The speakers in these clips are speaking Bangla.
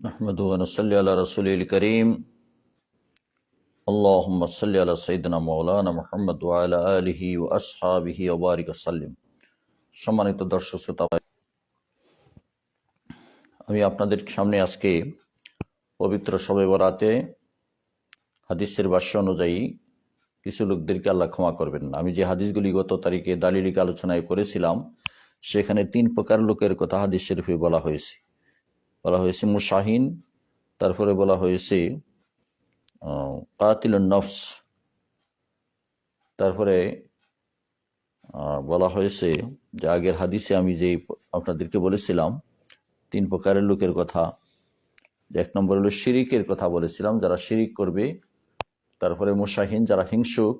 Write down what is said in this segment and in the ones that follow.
نحمد ونصلي على رسوله الكريم اللهم صل على سيدنا مولانا محمد وعلى آله وأصحابه وبارك وسلم সম্মানিত দর্শক শ্রোতা আমি আপনাদের সামনে আজকে পবিত্র সবে বরাতে হাদিসের ভাষ্য অনুযায়ী কিছু লোকদেরকে আল্লাহ ক্ষমা করবেন না আমি যে হাদিসগুলি গত তারিখে দালিলিক আলোচনায় করেছিলাম সেখানে তিন প্রকার লোকের কথা হাদিস শরীফে বলা হয়েছে বলা হয়েছে মুশাহিন, তারপরে বলা হয়েছে কাতিল নফস, তারপরে বলা হয়েছে যে আগের হাদিসে আমি যে আপনাদেরকে বলেছিলাম, তিন প্রকারের লোকের কথা। এক নম্বর হলো শিরিকের কথা বলেছিলাম, যারা শিরিক করবে, তারপরে মুশাহিন, যারা হিংসুক,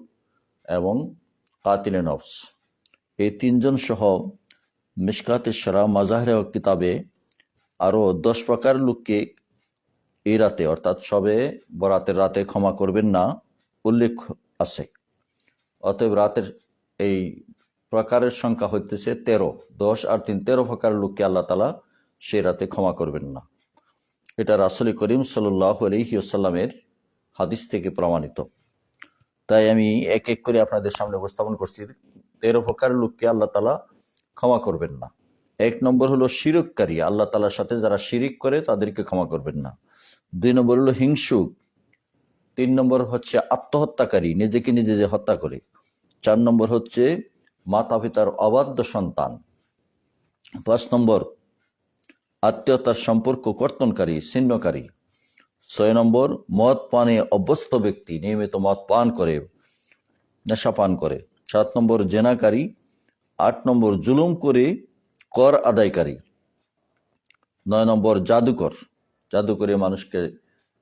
এবং কাতিলে নফস। এই তিনজন সহ মিসকাতের সারা মাজাহরে কিতাবে আরও দশ প্রকার লোককে এই রাতে, অর্থাৎ সবে বরাতের রাতে ক্ষমা করবেন না, উল্লেখ আছে। অতএব রাতের এই প্রকারের সংখ্যা হইতেছে তেরো, দশ আর তিন, তেরো প্রকার লোককে আল্লাহ তালা সেই রাতে ক্ষমা করবেন না। এটা রাসুল করিম সাল্লাহ আলহিউসাল্লামের হাদিস থেকে প্রমাণিত। তাই আমি এক এক করে আপনাদের সামনে উপস্থাপন করছি, তেরো প্রকার লোককে আল্লাহ তালা ক্ষমা করবেন না। এক নম্বর হলো শিরককারী। আল্লাহ তালার সাথে যারা শিরিক করে, তাদেরকে ক্ষমা করবেন না। দুই নম্বর হলো হিংসুক। তিন নম্বর হচ্ছে আত্মহত্যাকারী, নিজেকে নিজে যে হত্যা করে। চার নম্বর হচ্ছে মাতা পিতার অবাধ্য সন্তান। পাঁচ নম্বর, আত্মীয়তার সম্পর্ক কর্তনকারী, ছিন্নকারী। ছয় নম্বর, মদ পানে অভ্যস্ত ব্যক্তি, নিয়মিত মদ পান করে, নেশা পান করে। সাত নম্বর, জেনাকারী। আট নম্বর, জুলুম করে কর আদায়কারী। নয় নম্বর, জাদুকর। জাদু করে মানুষকে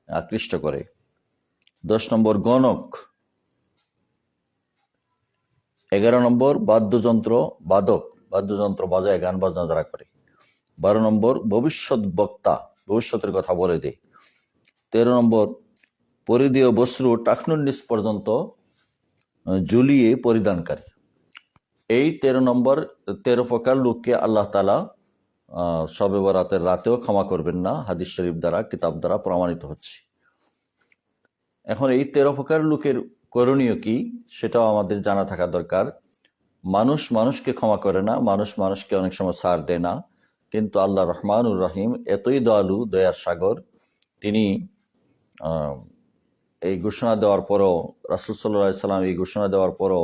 আকৃষ্ট করে। দশ নম্বর, গণক। এগারো নম্বর, বাদ্যযন্ত্র বাদক। বাদ্যযন্ত্র বাজায়, গান বাজনা যারা করে। বারো নম্বর, ভবিষ্যৎ বক্তা। ভবিষ্যতের কথা বলে দেয় তেরো নম্বর, পরিধেয় বস্ত্র টাকনুর পর্যন্ত ঝুলিয়ে পরিধানকারী। এই তেরো নম্বর, তেরো প্রকার লোককে আল্লাহ তালা সবে বরাতের রাতেও ক্ষমা করবেন না, হাদিস শরীফ দ্বারা, কিতাব দ্বারা প্রমাণিত হচ্ছে। এখন এই তেরো প্রকার লোকের করণীয় কি, সেটাও আমাদের জানা থাকা দরকার। মানুষ মানুষকে ক্ষমা করে না, মানুষ মানুষকে অনেক সময় সার দেয় না। কিন্তু আল্লাহ রহমানুর রহিম এতই দয়ালু, দয়ার সাগর, তিনি এই ঘোষণা দেওয়ার পরও, রাসুল সাল্লাহ সাল্লাম এই ঘোষণা দেওয়ার পরও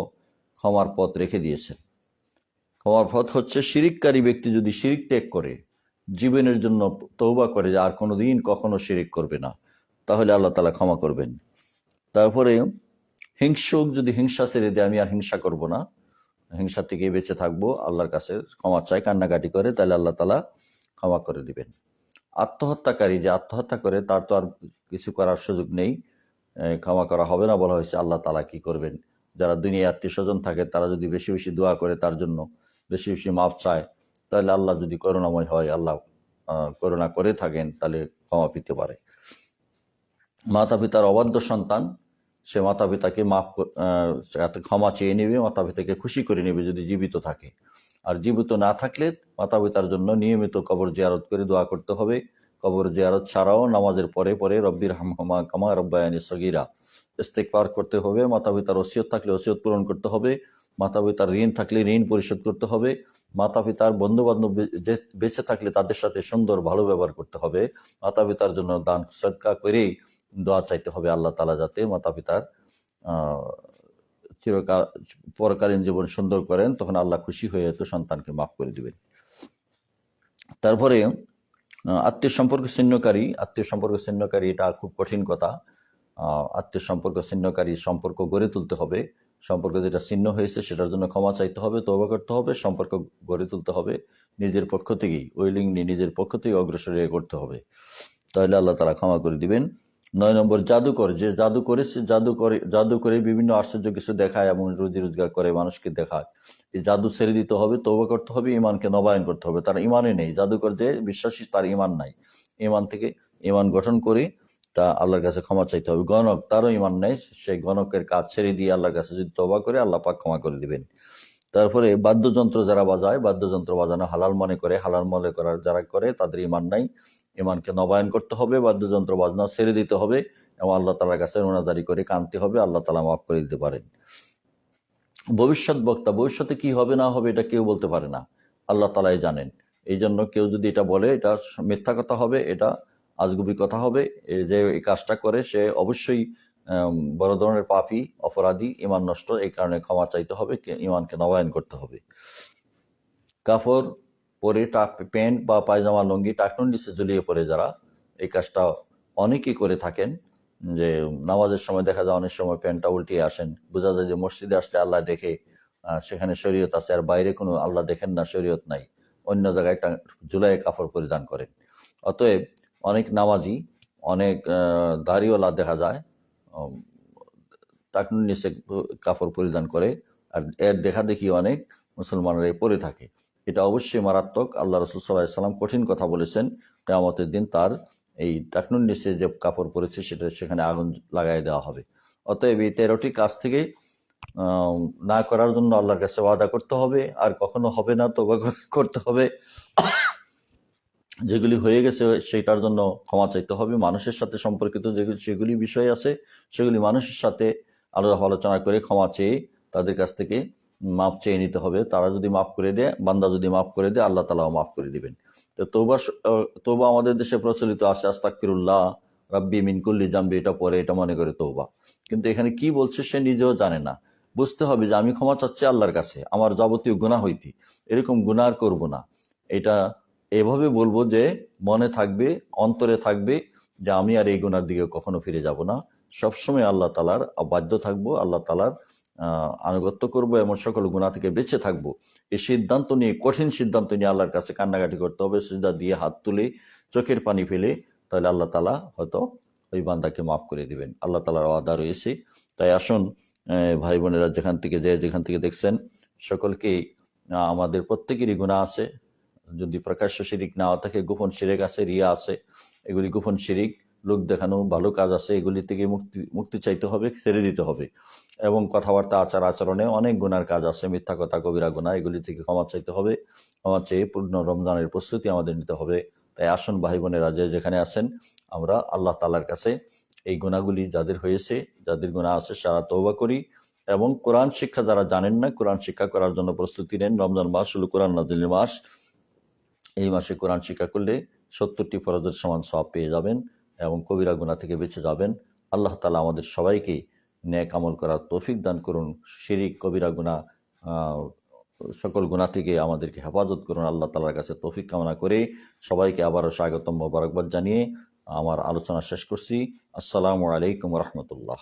ক্ষমার পথ রেখে দিয়েছেন। ক্ষমার পথ হচ্ছে শিরিককারী ব্যক্তি যদি শিরিক ত্যাগ করে, জীবনের জন্য তৌবা করে যে আর কোনো দিন কখনো শিরিক করবে না, তাহলে আল্লাহ তালা ক্ষমা করবেন। তারপরে হিংসুক যদি হিংসা ছেড়ে দেয়, আমি আর হিংসা করব না, হিংসা থেকে বেঁচে থাকব, আল্লাহর কাছে ক্ষমা চাই, কান্নাকাটি করে, তাহলে আল্লাহ তালা ক্ষমা করে দিবেন। আত্মহত্যাকারী যে আত্মহত্যা করে, তার তো আর কিছু করার সুযোগ নেই ক্ষমা করা হবে না বলা হয়েছে, আল্লাহ তালা কি করবেন? যারা দুনিয়া আত্মীয় স্বজন থাকে, তারা যদি বেশি বেশি দোয়া করে তার জন্য বেশি বেশি মাপ চায়, তাহলে আল্লাহ যদি করুণাময় হয়, আল্লাহ করুণা করে থাকেন, তাহলে ক্ষমা পেতে পারে। মাতা পিতার অবাধ্য সন্তান, সে মাতা পিতাকে মাফ ক্ষমা চেয়ে নেবে মাতা পিতাকে খুশি করে নেবে যদি জীবিত থাকে। আর জীবিত না থাকলে মাতা পিতার জন্য নিয়মিত কবর জিয়ারত করে দোয়া করতে হবে। কবর জিয়ারত ছাড়াও নামাজের পরে পরে রব্বির হামহমা কামা রব্বায়ানি সগিরা। ইস্তেকবার করতে হবে মাতা পিতার ওসিয়ত থাকলে ওসিয়ত পূরণ করতে হবে মাতা পিতার ঋণ থাকলে ঋণ পরিশোধ করতে হবে মাতা পিতার বন্ধু বান্ধব বেঁচে থাকলে তাদের সাথে সুন্দর ভালো ব্যবহার করতে হবে মাতা পিতার জন্য দান সৎকা করেই দোয়া চাইতে হবে আল্লাহ তালা যাতে মাতা পিতার চিরকাল, পরকালীন জীবন সুন্দর করেন, তখন আল্লাহ খুশি হয়ে তো সন্তানকে মাফ করে দিবেন। তারপরে আত্মীয় সম্পর্ক ছিন্নকারী, আত্মীয় সম্পর্ক ছিন্নকারী এটা খুব কঠিন কথা। আত্মীয় সম্পর্ক ছিন্নকারী সম্পর্ক গড়ে তুলতে হবে। সম্পর্ক যেটা ছিন্ন হয়েছে সেটার জন্য ক্ষমা চাইতে হবে তবা করতে হবে, সম্পর্ক গড়ে তুলতে হবে, নিজের পক্ষ থেকেই নিয়ে নিজের পক্ষ থেকে অগ্রসর করতে হবে। তাহলে আল্লাহ তারা ক্ষমা করে দিবেন। নয় নম্বর জাদুকর, যে জাদু করে সে জাদু করে জাদু করে বিভিন্ন আশ্চর্য কিছু দেখায় এবং রুজি রোজগার করে মানুষকে দেখায়। এই জাদু ছেড়ে দিতে হবে তৌবা করতে হবে ইমানকে নবায়ন করতে হবে। তার ইমানে নেই। জাদুকর যে বিশ্বাসী, তার ইমান নাই। ইমান থেকে ইমান গঠন করে তা আল্লাহর কাছে ক্ষমা চাইতে হবে। গণক, তারও ইমান নেই। সেই গণকের কাজ ছেড়ে দিয়ে আল্লাহর কাছে যদি তবা করে, আল্লাহ পাক ক্ষমা করে দিবেন। তারপরে বাদ্যযন্ত্র যারা বাজায়, বাদ্যযন্ত্র বাজানো হালাল মনে করে। হালাল মনে করার যারা করে, তাদের ইমান নাই। ইমানকে নবায়ন করতে হবে, বাদ্যযন্ত্র, বাজনা ছেড়ে দিতে হবে এবং আল্লাহ তালার কাছে রোনাজারি করে কানতে হবে, আল্লাহ তালা মাফ করে দিতে পারেন। ভবিষ্যৎ বক্তা, ভবিষ্যতে কি হবে, না হবে, এটা কেউ বলতে পারে না। আল্লাহ তালাই জানেন। এই জন্য কেউ যদি এটা বলে, এটা মিথ্যা কথা হবে, এটা আজগুবি কথা হবে যে এই কাজটা করে, সে অবশ্যই বড় ধরনের পাপী, অপরাধী ইমান নষ্ট, এই কারণে ক্ষমা চাইতে হবে ইমানকে নবায়ন করতে হবে। কাপড় পরে টাক প্যান্ট বা পায়জামা, লুঙ্গি টাকনুন নিচে ঝুলিয়ে পরে যারা এই কাজটা অনেকেই করে থাকেন, যে নামাজের সময় দেখা যায় অনেক সময় প্যান্টটা উল্টিয়ে আসেন। বোঝা যায় যে মসজিদে আসলে আল্লাহ দেখে সেখানে শরীয়ত আছে, আর বাইরে কোনো আল্লাহ দেখেন না, শরীয়ত নাই। অন্য জায়গায় একটা জুলাই কাপড় পরিধান করেন। অতএব অনেক নামাজি, অনেক দাড়িওয়ালা দেখা যায় টাকনুর নিচে কাপড় পরিধান করে, আর এর দেখা দেখি অনেক মুসলমানরা পরে থাকে। এটা অবশ্যই মারাত্মক। আল্লাহ রসুল সাল্লাহ সাল্লাম কঠিন কথা বলেছেন। কেয়ামতের দিন তার এই টাকনুর নিচে যে কাপড় পরেছে, সেটা সেখানে আগুন লাগাই দেওয়া হবে। অতএব এই তেরোটি কাজ থেকে না করার জন্য আল্লাহর কাছে ওয়াদা করতে হবে। আর কখনো হবে না তো করতে হবে। যেগুলি হয়ে গেছে সেটার জন্য ক্ষমা চাইতে হবে। মানুষের সাথে সম্পর্কিত যেগুলি সেগুলি বিষয় আছে, সেগুলি মানুষের সাথে আলাদা আলোচনা করে ক্ষমা চেয়ে তাদের কাছ থেকে মাপ চেয়ে নিতে হবে। তারা যদি মাফ করে দেয়, বান্দা যদি মাফ করে দেয়, আল্লাহ তালাও মাফ করে দিবেন। তো তোবা তোবা আমাদের দেশে প্রচলিত আছে আস্তাকফিরুল্লাহ রাব্বি মিনকুল্লি জাম্বি, এটা পরে, এটা মনে করে তৌবা কিন্তু এখানে কি বলছে সে নিজেও জানে না। বুঝতে হবে যে আমি ক্ষমা চাচ্ছি আল্লাহর কাছে, আমার যাবতীয় গুণা হইতি। এরকম গুণা আর করব না। এটা এভাবে বলব যে মনে থাকবে, অন্তরে থাকবে যে আমি আর এই গুণার দিকে কখনো ফিরে যাব না। সবসময় আল্লাহ তালার বাধ্য থাকব, আল্লাহ তালার আনুগত্য করব এবং সকল গুণা থেকে বেঁচে থাকব। এই সিদ্ধান্ত নিয়ে কঠিন সিদ্ধান্ত নিয়ে আল্লাহর কাছে কান্নাকাটি করতে হবে। সিজদা দিয়ে হাত তুলে চোখের পানি ফেলে তাহলে আল্লাহ তালা হয়তো ওই বান্দাকে মাফ করে দিবেন। আল্লাহ তালার ওয়াদা রয়েছে। তাই আসুন ভাই বোনেরা যেখান থেকে যে যেখান থেকে দেখছেন সকলকেই আহ, আমাদের প্রত্যেকেরই গুণা আছে। যদি প্রকাশ্য শিরিক না থাকে গোপন শিরিক আছে রিয়া আছে। এগুলি গোপন শিরিক। লোক দেখানো, ভালো কাজ আছে, এগুলি থেকে মুক্তি মুক্তি চাইতে হবে, ছেড়ে দিতে হবে। এবং কথাবার্তা, আচার, আচরণে অনেক গুণার কাজ আছে, মিথ্যা কথা, কবিরা গুণা এগুলি থেকে ক্ষমা চাইতে হবে। ক্ষমা চেয়ে পূর্ণ রমজানের প্রস্তুতি আমাদের নিতে হবে। তাই আসুন ভাই বোনেরা, যে যেখানে আছেন, আমরা আল্লাহ তালার কাছে এই গুণাগুলি যাদের হয়েছে, যাদের গুণা আছে, সারা তৌবা করি। এবং কোরআন শিক্ষা যারা জানেন না, কোরআন শিক্ষা করার জন্য প্রস্তুতি নেন। রমজান মাস হলো কোরআন নাজিলের মাস। এই মাসে কোরআন শিক্ষা করলে সত্তরটি ফরজের সমান সব পেয়ে যাবেন। এবং কবিরা গুণা থেকে বেঁচে যাবেন। আল্লাহ তালা আমাদের সবাইকে ন্যায় কামল করার তৌফিক দান করুন। শিরিক, কবিরা গুণা সকল গুণা থেকে আমাদেরকে হেফাজত করুন। আল্লাহ তালার কাছে তৌফিক কামনা করে সবাইকে আবারও স্বাগতম, মোবারকবাদ জানিয়ে আমার আলোচনা শেষ করছি। আসসালামু আলাইকুম রহমতুল্লাহ।